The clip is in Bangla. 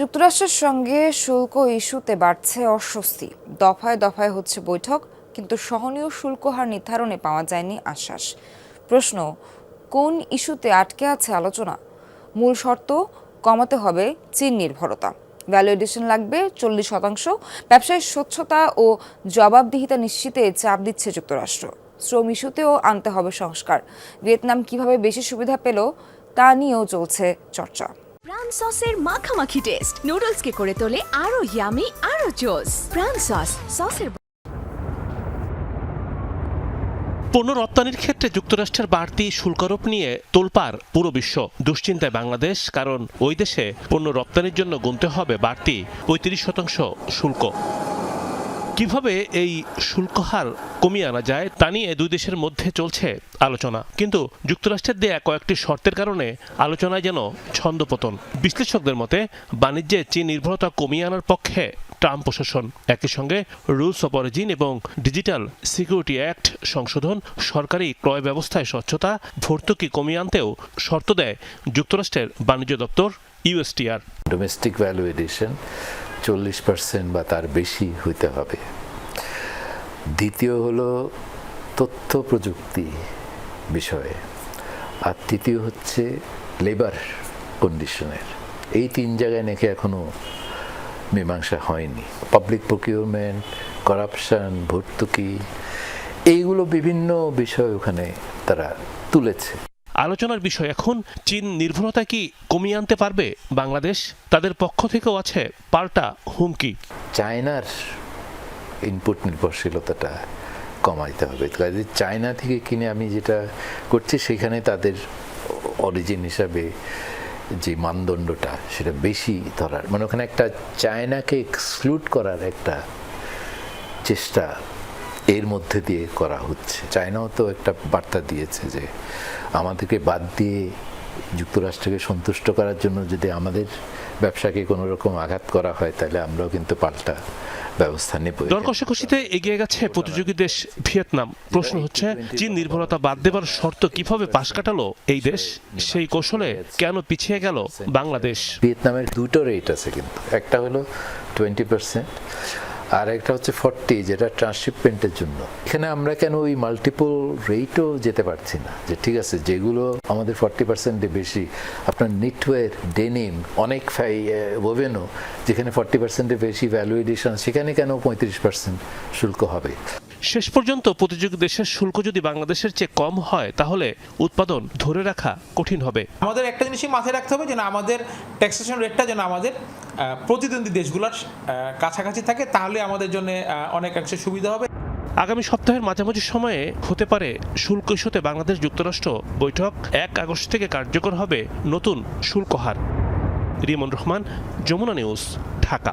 যুক্তরাষ্ট্রের সঙ্গে শুল্ক ইস্যুতে বাড়ছে অস্বস্তি। দফায় দফায় হচ্ছে বৈঠক, কিন্তু সহনীয় শুল্ক হার নির্ধারণে পাওয়া যায়নি আশ্বাস। প্রশ্ন, কোন ইস্যুতে আটকে আছে আলোচনা? মূল শর্ত, কমাতে হবে চীন নির্ভরতা। ভ্যালু এডিশন লাগবে চল্লিশ শতাংশ। ব্যবসায় স্বচ্ছতা ও জবাবদিহিতা নিশ্চিতে চাপ দিচ্ছে যুক্তরাষ্ট্র। শ্রম ইস্যুতেও আনতে হবে সংস্কার। ভিয়েতনাম কীভাবে বেশি সুবিধা পেল, তা নিয়েও চলছে চর্চা। প্রাণ সসের মাখামাখি টেস্ট নুডলসকে করে তোলে আরও ইয়ামি আরও জোস প্রাণ সস সসের পণ্য রপ্তানির ক্ষেত্রে যুক্তরাষ্ট্রের বাড়তি শুল্কারোপ নিয়ে তোলপার পুরো বিশ্ব। দুশ্চিন্তায় বাংলাদেশ, কারণ ওই দেশে পণ্য রপ্তানির জন্য গুনতে হবে বাড়তি পঁয়ত্রিশ শতাংশ শুল্ক। কীভাবে এই শুল্ক হার কমিয়ে আনা যায় তা নিয়ে দুই দেশের মধ্যে চলছে আলোচনা। কিন্তু যুক্তরাষ্ট্রের দেয়া কয়েকটি শর্তের কারণে আলোচনায় যেন ছন্দপতন বিশ্লেষকদের মতে, বাণিজ্যে চীন নির্ভরতা কমিয়ে আনার পক্ষে ট্রাম্প প্রশাসন, একই সঙ্গে রুলস অফ অরিজিন এবং ডিজিটাল সিকিউরিটি অ্যাক্ট সংশোধন, সরকারি ক্রয় ব্যবস্থায় স্বচ্ছতা, ভর্তুকি কমিয়ে আনতেও শর্ত দেয় যুক্তরাষ্ট্রের বাণিজ্য দপ্তর U S T R domestic value addition চল্লিশ পার্সেন্ট বা তার বেশি হইতে হবে। দ্বিতীয় হলো তথ্য প্রযুক্তি বিষয়ে, আর তৃতীয় হচ্ছে লেবার কন্ডিশনের এই তিন জায়গায় নাকি এখনও মীমাংসা হয়নি। পাবলিক প্রকিউরমেন্ট করাপশান ভর্তুকি, এইগুলো বিভিন্ন বিষয় ওখানে তারা তুলেছে। আলোচনার বিষয় এখন, চীন নির্ভরতা কি কমিয়ে আনতে পারবে বাংলাদেশ? তাদের পক্ষ থেকেও আছে পাল্টা হুমকি। চায়নার ইনপুট নির্ভরশীলতাটা কমাইতে হবে। চায়না থেকে কিনে আমি যেটা করছি, সেখানে তাদের অরিজিন হিসাবে যে মানদণ্ডটা, সেটা বেশি ধরার। মানে ওখানে একটা চায়নাকে এক্সক্লুড করার একটা চেষ্টা এর মধ্যে দিয়ে করা হচ্ছে। চায়নাও তো একটা বার্তা দিয়েছে যে আমাদেরকে বাদ দিয়ে যুক্তরাষ্ট্রকে সন্তুষ্ট করার জন্য যদি আমাদের ব্যবসাকে কোনো রকম আঘাত করা হয় তাহলে আমরাও কিন্তু পাল্টা ব্যবস্থা নেব। দর কষাকষিতে এগিয়ে গেছে প্রতিযোগী দেশ ভিয়েতনাম। প্রশ্ন হচ্ছে চীন নির্ভরতা বাদ দেবার শর্ত কীভাবে পাশ কাটালো এই দেশ? সেই কৌশলে কেন পিছিয়ে গেল বাংলাদেশ? ভিয়েতনামের দুটো রেট আছে কিন্তু। একটা হলো টোয়েন্টি পার্সেন্ট আর একটা হচ্ছে ফর্টি যেটা ট্রান্সশিপমেন্টের জন্য। এখানে আমরা কেন ওই মাল্টিপল রেটও যেতে পারছি না? যে ঠিক আছে, যেগুলো আমাদের ফর্টি পার্সেন্টে বেশি, আপনার নিটওয়ের ডেনিম অনেক ফাই ওভেনও যেখানে ফর্টি পার্সেন্টে বেশি ভ্যালু এডিশন সেখানে কেন পঁয়ত্রিশ পার্সেন্ট শুল্ক হবে? শেষ পর্যন্ত প্রতিযোগী দেশের শুল্ক যদি বাংলাদেশের চেয়ে কম হয় তাহলে উৎপাদন ধরে রাখা কঠিন হবে। আমাদের একটা জিনিসই মাথায় রাখতে হবে যেন আমাদের ট্যাক্সেশন রেটটা যেন আমাদের প্রতিদ্বন্দ্বী দেশগুলোর কাছাকাছি থাকে তাহলে আমাদের জন্য অনেকাংশে সুবিধা হবে। আগামী সপ্তাহের মাঝামাঝি সময়ে হতে পারে শুল্ক ইস্যুতে বাংলাদেশ যুক্তরাষ্ট্র বৈঠক। এক আগস্ট থেকে কার্যকর হবে নতুন শুল্ক হার। রিমন রহমান যমুনা নিউজ ঢাকা।